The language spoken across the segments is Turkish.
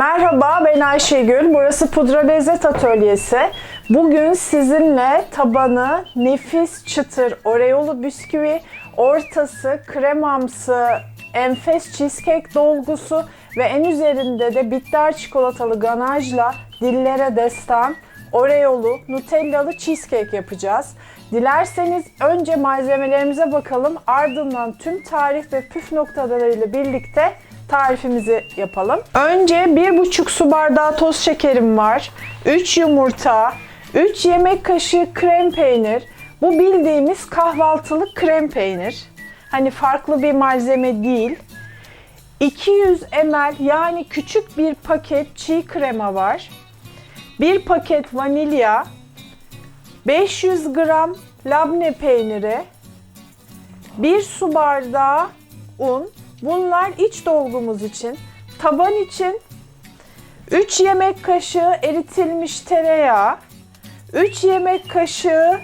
Merhaba ben Ayşegül. Burası Pudra Lezzet Atölyesi. Bugün sizinle tabanı nefis çıtır oreolu bisküvi, ortası kremamsı enfes cheesecake dolgusu ve en üzerinde de bitter çikolatalı ganajla dillere destan oreolu nutellalı cheesecake yapacağız. Dilerseniz önce malzemelerimize bakalım ardından tüm tarif ve püf noktalarıyla birlikte tarifimizi yapalım. Önce 1,5 su bardağı toz şekerim var. 3 yumurta, 3 yemek kaşığı krem peynir. Bu bildiğimiz kahvaltılık krem peynir. Hani farklı bir malzeme değil. 200 ml yani küçük bir paket çiğ krema var. 1 paket vanilya, 500 gram labne peyniri, 1 su bardağı un. Bunlar iç dolgumuz için. Taban için 3 yemek kaşığı eritilmiş tereyağı, 3 yemek kaşığı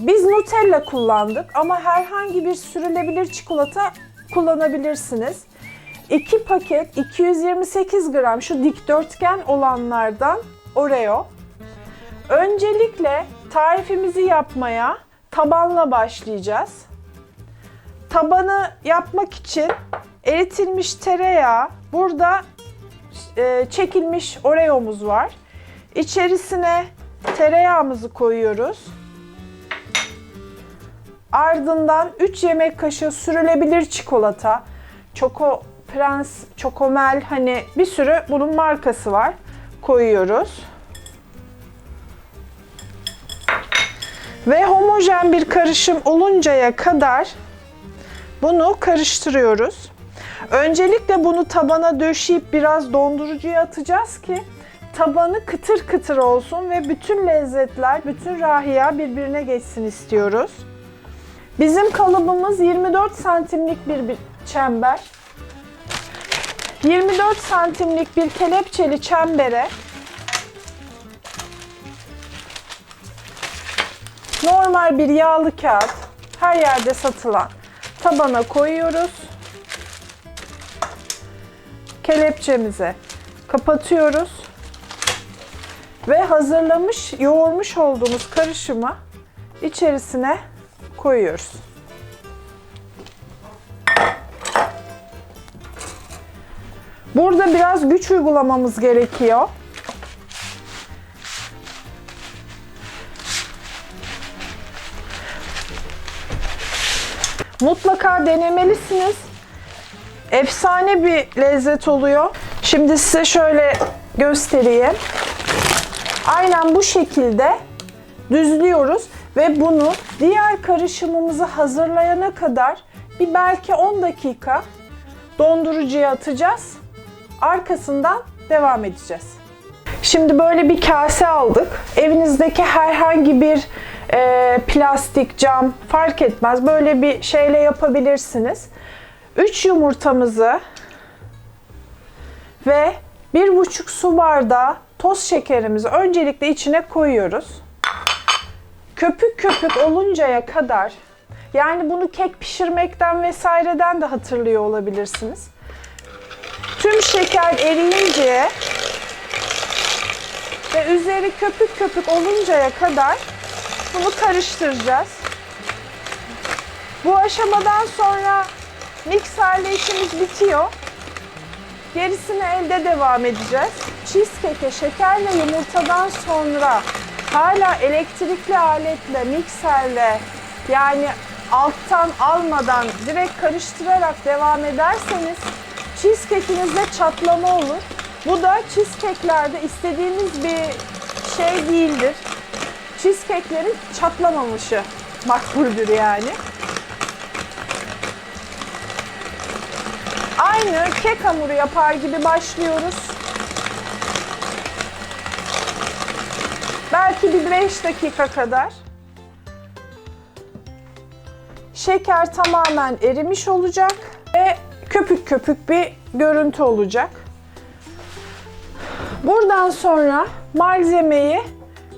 biz Nutella kullandık ama herhangi bir sürülebilir çikolata kullanabilirsiniz. 2 paket 228 gram şu dikdörtgen olanlardan Oreo. Öncelikle tarifimizi yapmaya tabanla başlayacağız. Tabanı yapmak için eritilmiş tereyağı, burada e, çekilmiş Oreo'muz var. İçerisine tereyağımızı koyuyoruz. Ardından 3 yemek kaşığı sürülebilir çikolata, Choco Prens, Chocomel hani bir sürü bunun markası var. Koyuyoruz. Ve homojen bir karışım oluncaya kadar bunu karıştırıyoruz. Öncelikle bunu tabana döşeyip biraz dondurucuya atacağız ki tabanı kıtır kıtır olsun ve bütün lezzetler, bütün rahiya birbirine geçsin istiyoruz. Bizim kalıbımız 24 santimlik bir, bir çember. 24 santimlik bir kelepçeli çembere normal bir yağlı kağıt her yerde satılan tabana koyuyoruz. Kelepçemizi kapatıyoruz. Ve hazırlamış, yoğurmuş olduğumuz karışımı içerisine koyuyoruz. Burada biraz güç uygulamamız gerekiyor. Mutlaka denemelisiniz. Efsane bir lezzet oluyor. Şimdi size şöyle göstereyim. Aynen bu şekilde düzlüyoruz ve bunu diğer karışımımızı hazırlayana kadar bir belki 10 dakika dondurucuya atacağız. Arkasından devam edeceğiz. Şimdi böyle bir kase aldık. Evinizdeki herhangi bir e, plastik, cam fark etmez. Böyle bir şeyle yapabilirsiniz. 3 yumurtamızı ve 1,5 su bardağı toz şekerimizi öncelikle içine koyuyoruz. Köpük köpük oluncaya kadar yani bunu kek pişirmekten vesaireden de hatırlıyor olabilirsiniz. Tüm şeker eriyince ve üzeri köpük köpük oluncaya kadar bunu karıştıracağız. Bu aşamadan sonra mikserle işimiz bitiyor. Gerisini elde devam edeceğiz. Cheesecake'e şeker ve yumurtadan sonra hala elektrikli aletle, mikserle yani alttan almadan direkt karıştırarak devam ederseniz cheesecake'inizde çatlama olur. Bu da cheesecake'lerde istediğimiz bir şey değildir. Cheesecake'lerin çatlamamışı makbuldür yani. Aynı kek hamuru yapar gibi başlıyoruz. Belki bir 5 dakika kadar. Şeker tamamen erimiş olacak ve köpük köpük bir görüntü olacak. Buradan sonra malzemeyi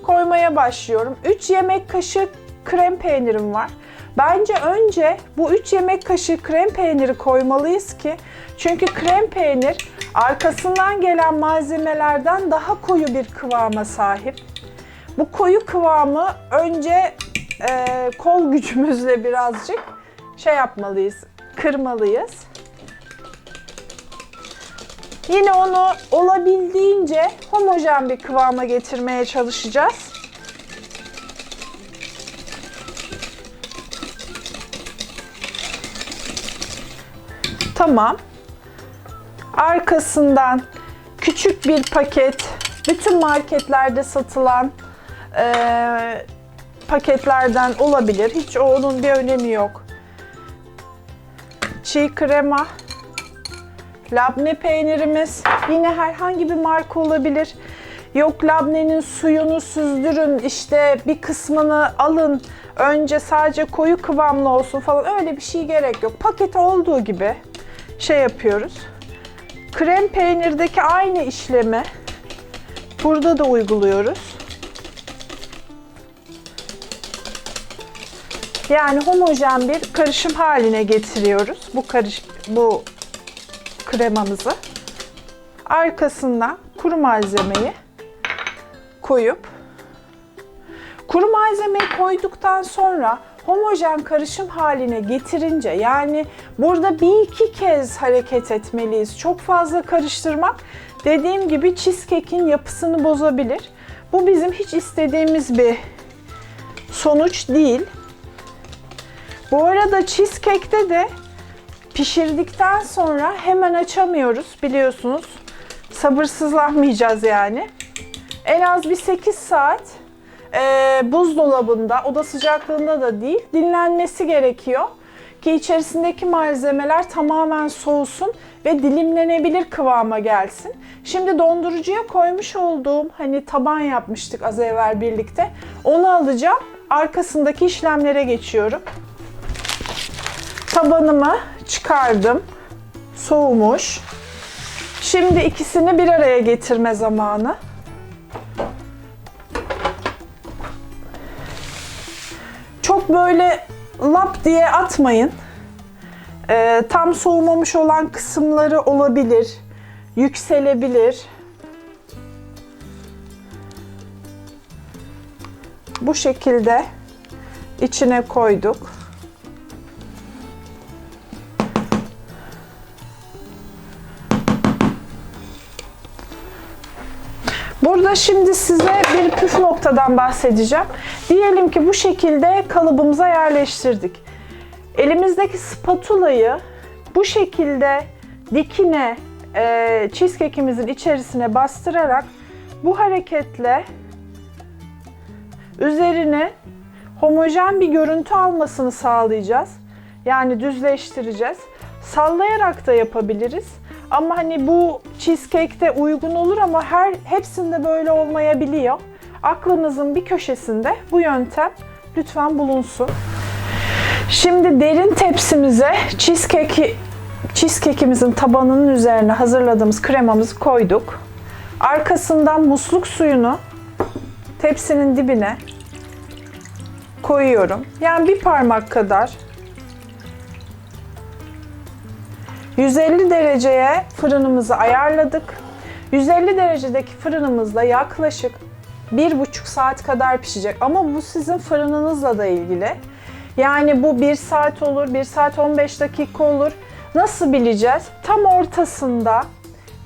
koymaya başlıyorum. 3 yemek kaşığı krem peynirim var. Bence önce bu 3 yemek kaşığı krem peyniri koymalıyız ki çünkü krem peynir arkasından gelen malzemelerden daha koyu bir kıvama sahip. Bu koyu kıvamı önce e, kol gücümüzle birazcık şey yapmalıyız, kırmalıyız. Yine onu olabildiğince homojen bir kıvama getirmeye çalışacağız. Tamam. Arkasından küçük bir paket, bütün marketlerde satılan eee, paketlerden olabilir. Hiç onun bir önemi yok. Çiğ krema, labne peynirimiz, yine herhangi bir marka olabilir. Yok labnenin suyunu süzdürün, işte bir kısmını alın, önce sadece koyu kıvamlı olsun falan öyle bir şey gerek yok. Paket olduğu gibi şey yapıyoruz. Krem peynirdeki aynı işlemi burada da uyguluyoruz. Yani homojen bir karışım haline getiriyoruz bu karış bu kremamızı. Arkasından kuru malzemeyi koyup kuru malzemeyi koyduktan sonra homojen karışım haline getirince yani burada bir iki kez hareket etmeliyiz. Çok fazla karıştırmak dediğim gibi cheesecake'in yapısını bozabilir. Bu bizim hiç istediğimiz bir sonuç değil. Bu arada cheesecake'te de pişirdikten sonra hemen açamıyoruz biliyorsunuz. Sabırsızlanmayacağız yani. En az bir 8 saat e, buzdolabında, oda sıcaklığında da değil, dinlenmesi gerekiyor. Ki içerisindeki malzemeler tamamen soğusun ve dilimlenebilir kıvama gelsin. Şimdi dondurucuya koymuş olduğum hani taban yapmıştık az evvel birlikte. Onu alacağım. Arkasındaki işlemlere geçiyorum. Tabanımı çıkardım. Soğumuş. Şimdi ikisini bir araya getirme zamanı. Çok böyle lap diye atmayın. Ee, tam soğumamış olan kısımları olabilir. Yükselebilir. Bu şekilde içine koyduk. Burada şimdi size bir püf noktadan bahsedeceğim. Diyelim ki bu şekilde kalıbımıza yerleştirdik. Elimizdeki spatulayı bu şekilde dikine e, cheesecake'imizin içerisine bastırarak bu hareketle üzerine homojen bir görüntü almasını sağlayacağız. Yani düzleştireceğiz. Sallayarak da yapabiliriz. Ama hani bu cheesecake'te uygun olur ama her hepsinde böyle olmayabiliyor. Aklınızın bir köşesinde bu yöntem lütfen bulunsun. Şimdi derin tepsimize cheesecake cheesecake'imizin tabanının üzerine hazırladığımız kremamızı koyduk. Arkasından musluk suyunu tepsinin dibine koyuyorum. Yani bir parmak kadar 150 dereceye fırınımızı ayarladık. 150 derecedeki fırınımızda yaklaşık 1,5 saat kadar pişecek. Ama bu sizin fırınınızla da ilgili. Yani bu 1 saat olur, 1 saat 15 dakika olur. Nasıl bileceğiz? Tam ortasında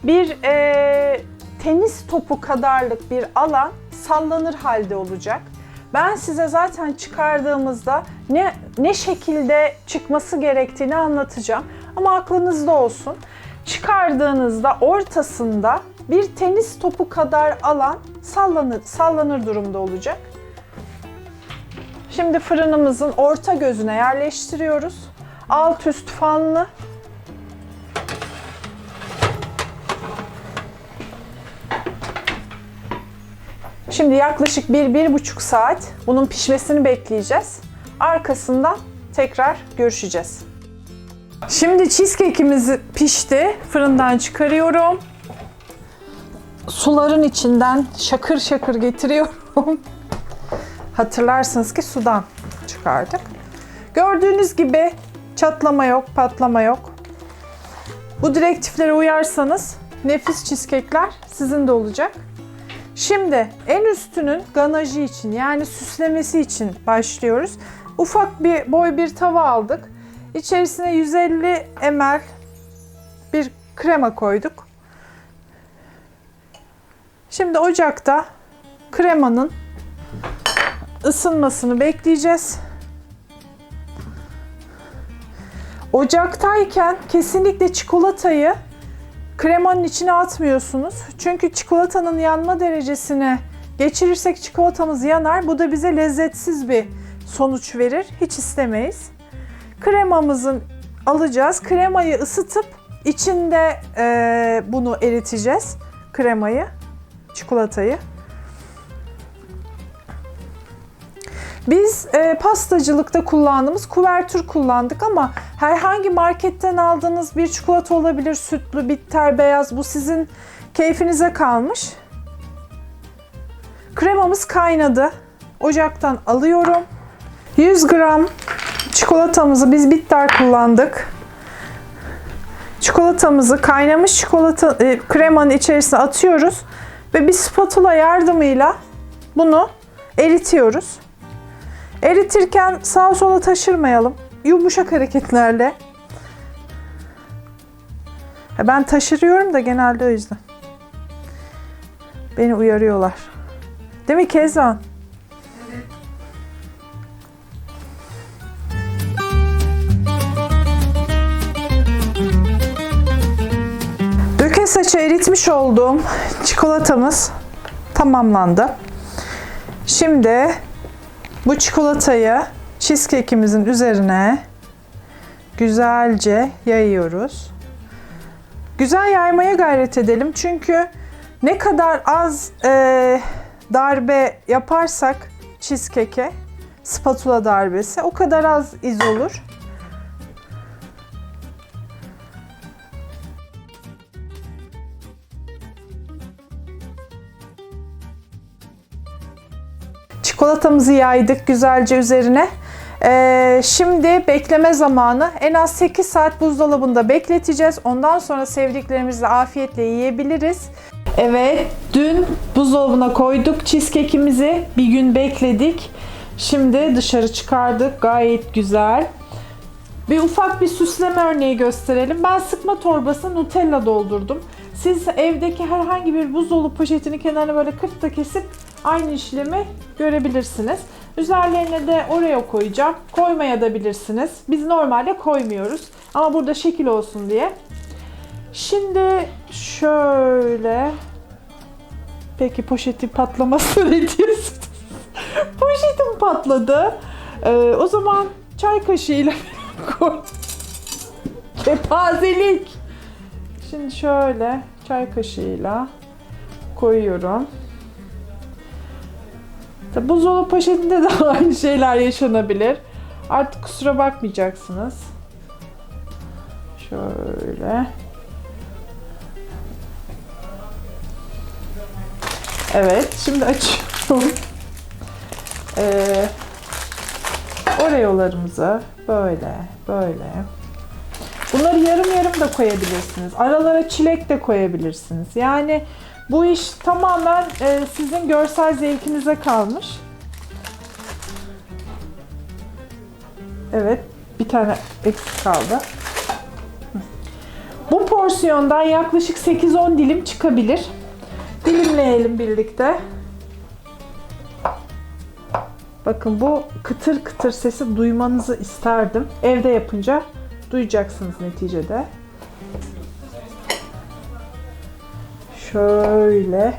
bir e, tenis topu kadarlık bir alan sallanır halde olacak. Ben size zaten çıkardığımızda ne ne şekilde çıkması gerektiğini anlatacağım. Ama aklınızda olsun. Çıkardığınızda ortasında bir tenis topu kadar alan sallanır, sallanır durumda olacak. Şimdi fırınımızın orta gözüne yerleştiriyoruz. Alt üst fanlı. Şimdi yaklaşık 1-1,5 saat bunun pişmesini bekleyeceğiz. Arkasından tekrar görüşeceğiz. Şimdi cheesecake'imiz pişti. Fırından çıkarıyorum. Suların içinden şakır şakır getiriyorum. Hatırlarsınız ki sudan çıkardık. Gördüğünüz gibi çatlama yok, patlama yok. Bu direktiflere uyarsanız nefis cheesecake'ler sizin de olacak. Şimdi en üstünün ganajı için yani süslemesi için başlıyoruz. Ufak bir boy bir tava aldık. İçerisine 150 ml bir krema koyduk. Şimdi ocakta kremanın ısınmasını bekleyeceğiz. Ocaktayken kesinlikle çikolatayı kremanın içine atmıyorsunuz. Çünkü çikolatanın yanma derecesini geçirirsek çikolatamız yanar. Bu da bize lezzetsiz bir sonuç verir. Hiç istemeyiz. Kremamızın alacağız. Kremayı ısıtıp içinde eee, bunu eriteceğiz. Kremayı, çikolatayı. Biz e, pastacılıkta kullandığımız kuvertür kullandık ama herhangi marketten aldığınız bir çikolata olabilir. Sütlü, bitter, beyaz. Bu sizin keyfinize kalmış. Kremamız kaynadı. Ocaktan alıyorum. 100 gram çikolatamızı biz bitter kullandık. Çikolatamızı kaynamış çikolata e, kremanın içerisine atıyoruz ve bir spatula yardımıyla bunu eritiyoruz. Eritirken sağa sola taşırmayalım. Yumuşak hareketlerle. Ben taşırıyorum da genelde o yüzden. Beni uyarıyorlar. Değil mi Kezban? Döke saça eritmiş olduğum çikolatamız tamamlandı. Şimdi bu çikolatayı cheesecake'imizin üzerine güzelce yayıyoruz. Güzel yaymaya gayret edelim çünkü ne kadar az e, darbe yaparsak cheesecake'e spatula darbesi o kadar az iz olur. Çikolatamızı yaydık güzelce üzerine. Ee, şimdi bekleme zamanı. En az 8 saat buzdolabında bekleteceğiz. Ondan sonra sevdiklerimizle afiyetle yiyebiliriz. Evet, dün buzdolabına koyduk cheesecake'imizi. Bir gün bekledik. Şimdi dışarı çıkardık. Gayet güzel. Bir ufak bir süsleme örneği gösterelim. Ben sıkma torbasına Nutella doldurdum. Siz evdeki herhangi bir buzdolabı poşetini kenarına böyle kırpta kesip aynı işlemi görebilirsiniz. Üzerlerine de Oreo koyacağım. Koymaya da bilirsiniz. Biz normalde koymuyoruz. Ama burada şekil olsun diye. Şimdi şöyle Peki poşetin patlaması ne? Poşetim patladı. Ee, o zaman çay kaşığıyla koy. Kepazelik. Şimdi şöyle çay kaşığıyla koyuyorum. Tabi buzdolabı poşetinde de aynı şeyler yaşanabilir. Artık kusura bakmayacaksınız. Şöyle. Evet, şimdi açıyorum. Ee, Oreo'larımızı böyle, böyle. Bunları yarım yarım da koyabilirsiniz. Aralara çilek de koyabilirsiniz. Yani bu iş tamamen e, sizin görsel zevkinize kalmış. Evet, bir tane eksik kaldı. Bu porsiyondan yaklaşık 8-10 dilim çıkabilir. Dilimleyelim birlikte. Bakın bu kıtır kıtır sesi duymanızı isterdim. Evde yapınca duyacaksınız neticede. Şöyle.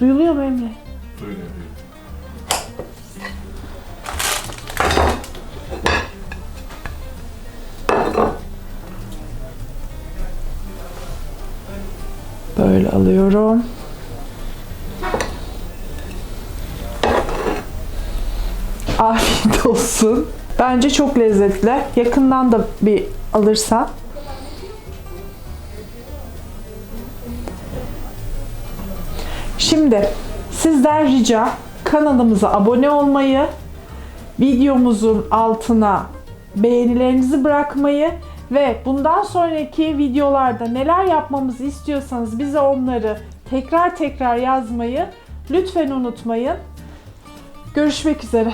Duyuluyor mu Emre? Duyuluyor. Böyle alıyorum. Afiyet olsun. Bence çok lezzetli. Yakından da bir alırsan. Şimdi sizden rica kanalımıza abone olmayı, videomuzun altına beğenilerinizi bırakmayı Ve bundan sonraki videolarda neler yapmamızı istiyorsanız bize onları tekrar tekrar yazmayı lütfen unutmayın. Görüşmek üzere.